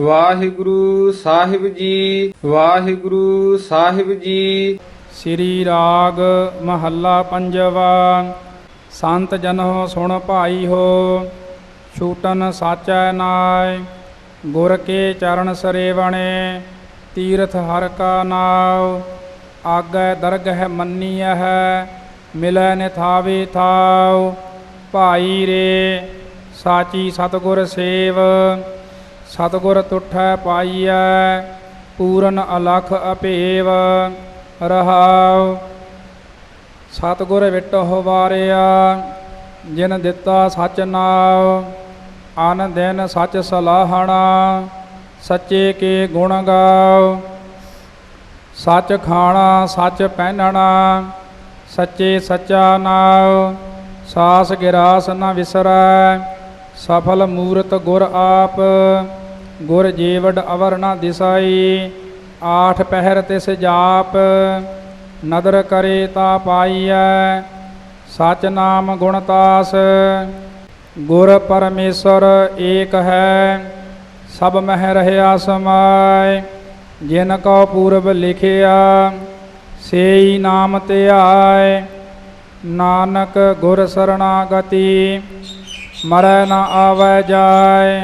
ਵਾਹਿਗੁਰੂ ਸਾਹਿਬ ਜੀ, ਵਾਹਿਗੁਰੂ ਸਾਹਿਬ ਜੀ। ਸ੍ਰੀ ਰਾਗ ਮਹੱਲਾ ਪੰਜਵਾ, ਸੰਤ ਹੋ ਸੁਣ ਭਾਈ ਹੋ, ਛੂਟਨ ਸਾਚੈ ਨਾਇ, ਗੁਰ ਕੇ ਚਰਨ ਸਰੇਵਣੇ, ਤੀਰਥ ਹਰ ਕਾ ਨਾਉ, ਆਗੈ ਦਰਗਹਿ ਮੰਨੀਐ ਮਿਲੈ ਨਿਥਾਵੇ ਥਾਉ। ਭਾਈ ਰੇ, ਸਾਚੀ ਸਤਗੁਰ ਸੇਵ ਸਤਗੁਰ ਤੁਠੈ ਪਾਈਐ, ਪੂਰਨ ਅਲਖ ਅਪੇਵ, ਰਹਾਉ। ਸਤਗੁਰ ਵਿਟ ਹੋਵਾਰਿਆ, ਜਿਨ ਦਿੱਤਾ ਸਚ ਨਾਉ, ਅਨ ਦਿਨ ਸਚ ਸਲਾਹਣਾ, ਸੱਚੇ ਕੇ ਗੁਣ ਗਾਉ। ਸੱਚ ਖਾਣਾ, ਸੱਚ ਪਹਿਨਣਾ, ਸੱਚੇ ਸੱਚਾ ਨਾਉ। ਸਾਸ ਗਿਰਾਸ ਨਾ ਵਿਸਰੈ, ਸਫਲ ਮੂਰਤ ਗੁਰ ਆਪ। ਗੁਰ ਜੀਵੜ ਅਵਰ ਨ ਦਿਸਾਈ, ਆਠ ਪਹਿਰ ਤਿਸ ਜਾਪ, ਨਦਰ ਕਰੇ ਤਾ ਪਾਈਐ ਸਚ ਨਾਮ ਗੁਣ ਤਾਸ, ਗੁਰ ਪਰਮੇਸ਼ਰ ਏਕ ਹੈ, ਸਭ ਮਹਿ ਰਹਿਆ ਸਮਾਇ ਜਿਨ ਕੋ ਪੂਰਬ ਲਿਖਿਆ, ਸੇਈ ਨਾਮ ਧਿਆਇ ਨਾਨਕ ਗੁਰ ਸਰਣਾਗਤੀ ਮਰੈ ਨਾ ਆਵੈ ਜਾਏ।